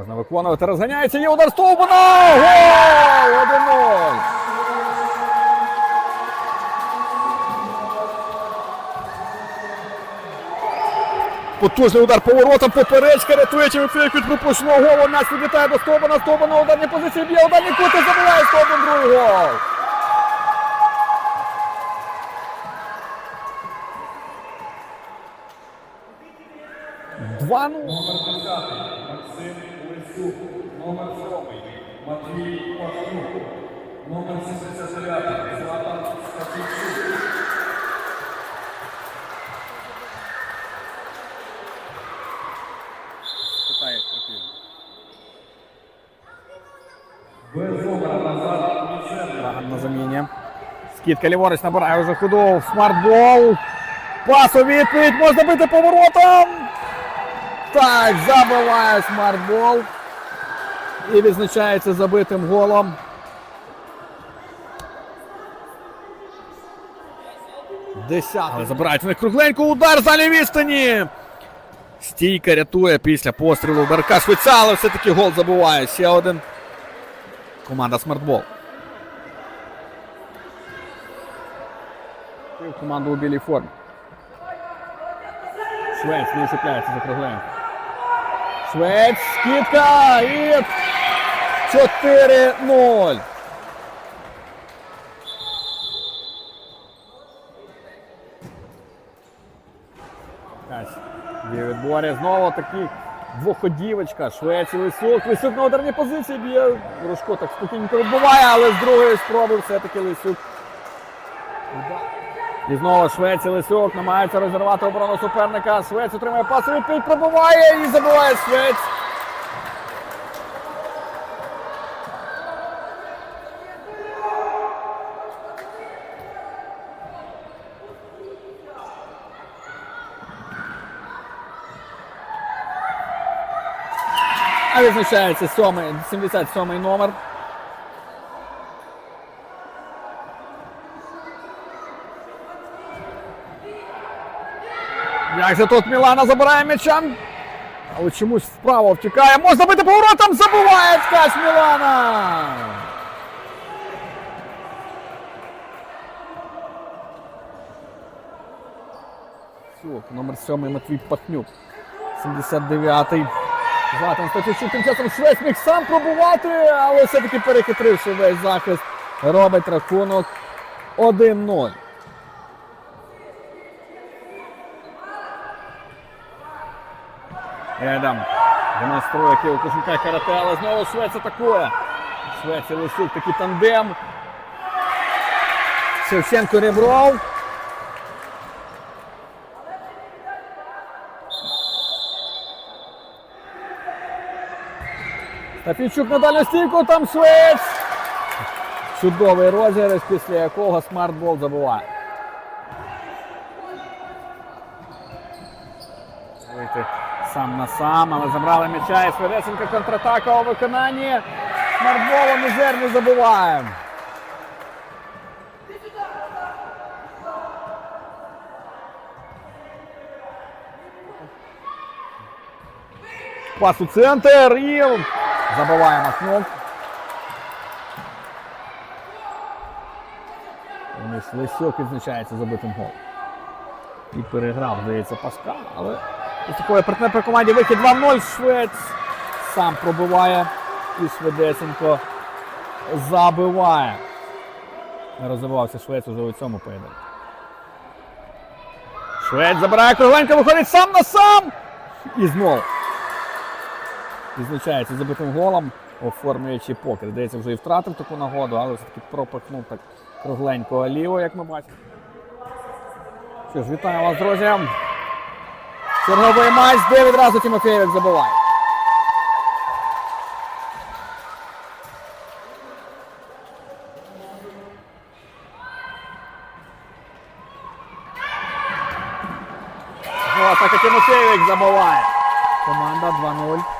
Можна виконувати. Розганяється. Є удар Стовбана! Гол! 1-0. Потужний удар поворотом, поперечка, рятує Тимофійок від пропущеного голу. М'яч відлітає до Стовбана, Стовбана на ударній позиції б'є, ударний кут і забиває Стовбан другий гол. Два ну. Номер 10 Максим Лисюк. Номер 7 Матвій Пахнюк. Номер 79 Златан. Лаган на заміні. Скидка ліворуч набирає вже ходу. Смартбол. Пас у відповідь. Можна бити поворотом. Так, забиває смартбол. І відзначається забитим голом. Десятий. Забирають в них кругленько. Удар за відстані. Стійка рятує після пострілу Берка Швеця, але все-таки гол забуває. Ще один. Команда Смартбол. І команду у білій формі. Швець не чіпляється за кругленько. Швець, скидка і 4-0. Ось, відборі. Знову такі двоходівочка. Швець і Лисюк. Лисюк на ударній позиції б'є. Рушко так спокійненько відбуває, але з другої спроби все-таки Лисюк. І знову Швець і Лисюк намагаються розірвати оборону суперника. Швець отримує пас у відповідь, пробиває і забиває Швець. А відзначається сьомий, 77 номер. Як же тут Мілана забирає м'яча? Але чомусь вправо втікає. Можна бити поворотом, забиває ткач Мілана. Сюк, номер 7 Матвій Пахнюк. 79-й. Златан Статючук тим часом Швець міг сам пробувати, але все-таки перехитривши весь захист, робить рахунок 1-0. Едам демонструє Київ Кушенка карате, але знову Швець атакує. Швець і Лисюк такий тандем. Шевченко Ребров. Тафійчук на дальню стійку, там Швець. Чудовий розіграш, після якого смартбол забуває. Вийти сам на сам, але забрали м'яча і Шведесенко контратака у виконанні. Смартбола мізерні забуває. Пас у центр і забиває Махнов. Денис відзначається забитим голом. І переграв, здається, Паскал, але такої партнер при команді вихід 2-0. Швець сам пробиває і Шведесенко забиває. Розвивався Швець уже у цьому поєдинку. Швець забирає кругленько, виходить сам на сам. І знову. Відзначається забитим голом, оформлюючи покер. Здається, вже і втратив таку нагоду, але все-таки пропихнув так кругленько ліво, як ми бачимо. Що ж, вітаю вас, друзі. Черговий матч, де відразу Тимофєєвик забиває. О, так і Тимофєєвик забиває. Команда 2-0.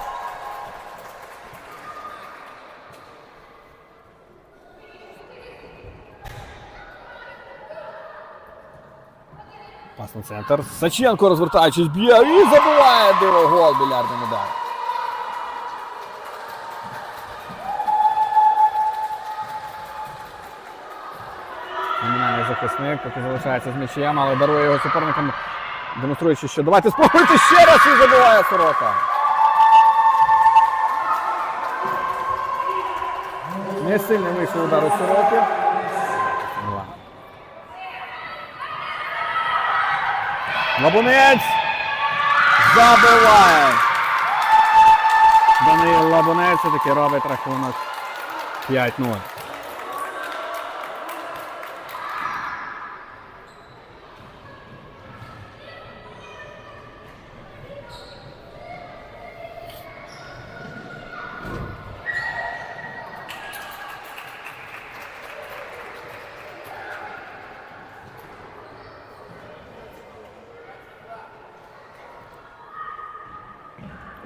Пас центр. Саченко розвертаючись, б'є і забиває диво гол білярдним ударом. Мінає захисник, поки залишається з м'ячем, але дарує його суперникам, демонструючи, що давайте спробуйте ще раз і забиває сорока. Не сильно вийшов удар у сороки. Лабунець забиває. Даниїл Лабунець таки робить рахунок 5-0.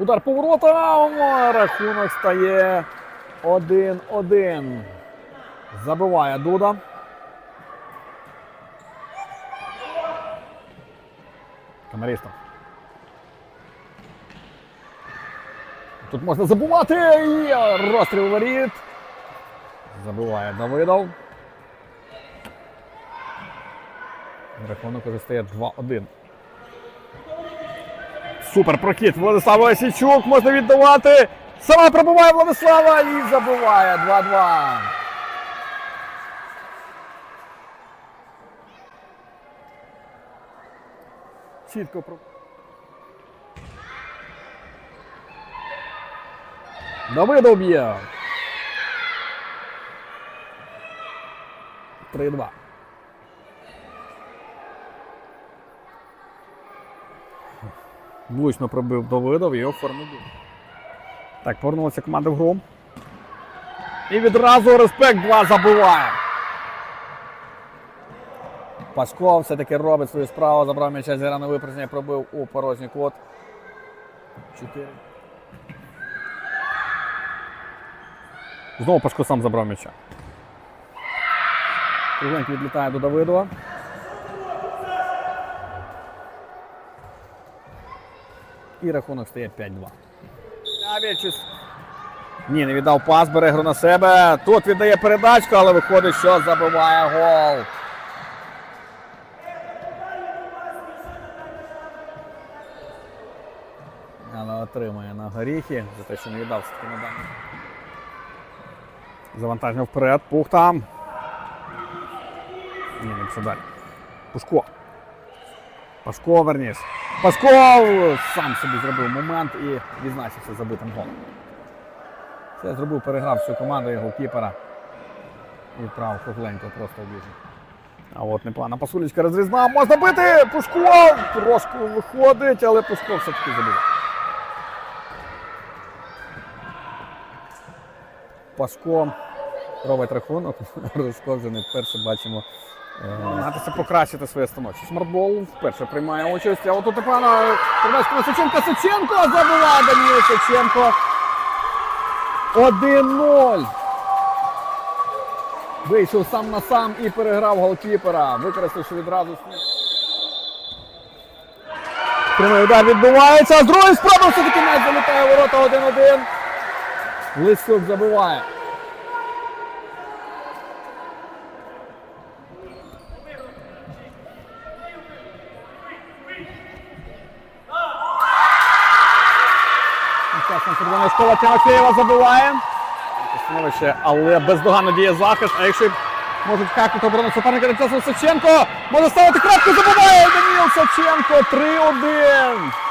Удар поворотом. Рахунок стає 1-1. Забиває Дуда. Камеристов. Тут можна забувати. І розстріл воріт. Забиває Давидов. Рахунок уже стає 2-1. Супер прокид. Владислав Осічук можна віддавати. Сама пробиває Владислава і забиває 2-2. Чітко про. Давидов б'є. 3-2. Влучно пробив Давидов і оформив. Так, повернулася команда в гру. І відразу респект 2 забиває. Пашков все-таки робить свою справу, забрав м'яча зіграно випрацювання, пробив у порожній кут. 4. Знову Пашко сам забрав м'яча. Кругленький відлітає до Давидова. І рахунок стає 5-2. Авічус. Ні, не віддав пас, бере гру на себе. Тут віддає передачку, але виходить, що забиває гол. Але отримує на горіхи за те, що не віддав все-таки на дані. Завантаження вперед. Пух там. Ні, не пішов далі. Пушко. Пашко, верніш. Пашко сам собі зробив момент і відзначився забитим голом. Це зробив, переграв всю команду його кіпера. І відправив кругленько просто в. А от непогана пасулечка розрізна. Можна бити! Пушко! Трошки виходить, але Пушко все-таки забив. Пашко робить рахунок. Рожко вже вперше бачимо. Намагатися покращити своє становище. Смартбол вперше приймає участь. А отут непогано передачка на Саченка. Саченко забиває Даніл Саченко. 1-0. Вийшов сам на сам і переграв голкіпера, використавши відразу. Прямий удар відбувається. З другої спроби все-таки м'яч залітає ворота 1-1. Лисюк забиває. Часом футбольна школа Тимофєєва забиває. Становище, але бездоганно діє захист. А якщо можуть хакнути оборону суперника тим часом Саченко може ставити крапку, забиває Даніл Савченко 3-1.